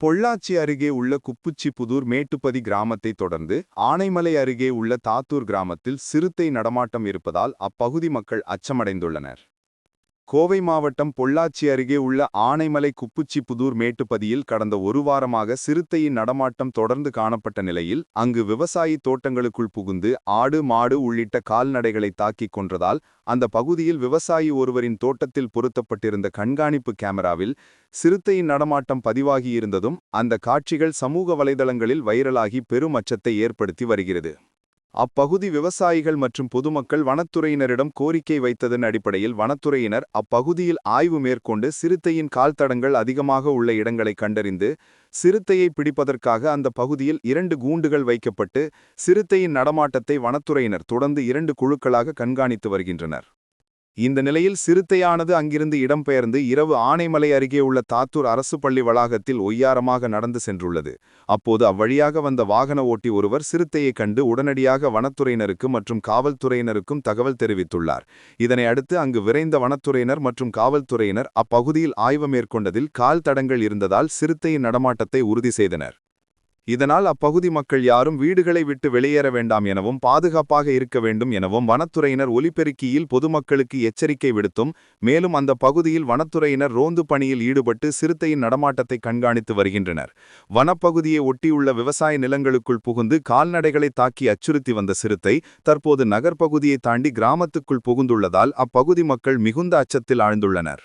பொள்ளாச்சி அருகே உள்ள குப்புச்சிபுதூர் மேட்டுப்பதி கிராமத்தை தொடர்ந்து ஆனைமலை அருகே உள்ள தாத்தூர் கிராமத்தில் சிறுத்தை நடமாட்டம் இருப்பதால் அப்பகுதி மக்கள் அச்சமடைந்துள்ளனர். கோவை மாவட்டம் பொள்ளாச்சி அருகே உள்ள ஆனைமலை குப்புச்சிப்புதூர் மேட்டுப்பதியில் கடந்த ஒரு வாரமாக சிறுத்தையின் நடமாட்டம் தொடர்ந்து காணப்பட்ட நிலையில் அங்கு விவசாயி தோட்டங்களுக்குள் புகுந்து ஆடு மாடு உள்ளிட்ட கால்நடைகளை தாக்கிக் கொன்றதால் அந்த பகுதியில் விவசாயி ஒருவரின் தோட்டத்தில் பொருத்தப்பட்டிருந்த கண்காணிப்பு கேமராவில் சிறுத்தையின் நடமாட்டம் பதிவாகியிருந்ததும் அந்த காட்சிகள் சமூக வலைதளங்களில் வைரலாகி பெரும் அச்சத்தை ஏற்படுத்தி வருகிறது. அப்பகுதி விவசாயிகள் மற்றும் பொதுமக்கள் வனத்துறையினரிடம் கோரிக்கை வைத்ததன் அடிப்படையில் வனத்துறையினர் அப்பகுதியில் ஆய்வு மேற்கொண்டு சிறுத்தையின் கால்தடங்கள் அதிகமாக உள்ள இடங்களை கண்டறிந்து சிறுத்தையை பிடிப்பதற்காக அந்த பகுதியில் இரண்டு கூண்டுகள் வைக்கப்பட்டு சிறுத்தையின் நடமாட்டத்தை வனத்துறையினர் தொடர்ந்து இரண்டு குழுக்களாக கண்காணித்து வருகின்றனர். இந்த நிலையில் சிறுத்தையானது அங்கிருந்து இடம்பெயர்ந்து இரவு ஆனைமலை அருகே உள்ள தாத்தூர் அரசு பள்ளி வளாகத்தில் ஒய்யாரமாக நடந்து சென்றுள்ளது. அப்போது அவ்வழியாக வந்த வாகன ஓட்டி ஒருவர் சிறுத்தையைக் கண்டு உடனடியாக வனத்துறையினருக்கு மற்றும் காவல்துறையினருக்கும் தகவல் தெரிவித்துள்ளார். இதனை அடுத்து அங்கு விரைந்த வனத்துறையினர் மற்றும் காவல்துறையினர் அப்பகுதியில் ஆய்வு மேற்கொண்டதில் கால் தடங்கள் இருந்ததால் சிறுத்தையின் நடமாட்டத்தை உறுதி செய்தனர். இதனால் அப்பகுதி மக்கள் யாரும் வீடுகளை விட்டு வெளியேற வேண்டாம் எனவும் பாதுகாப்பாக இருக்க வேண்டும் எனவும் வனத்துறையினர் ஒலிபெருக்கியில் பொதுமக்களுக்கு எச்சரிக்கை விடுத்தும் மேலும் அந்த பகுதியில் வனத்துறையினர் ரோந்து பணியில் ஈடுபட்டு சிறுத்தையின் நடமாட்டத்தை கண்காணித்து வருகின்றனர். வனப்பகுதியை ஒட்டியுள்ள விவசாய நிலங்களுக்குள் புகுந்து கால்நடைகளை தாக்கி அச்சுறுத்தி வந்த சிறுத்தை தற்போது நகர்ப்பகுதியை தாண்டி கிராமத்துக்குள் புகுந்துள்ளதால் அப்பகுதி மக்கள் மிகுந்த அச்சத்தில் ஆழ்ந்துள்ளனர்.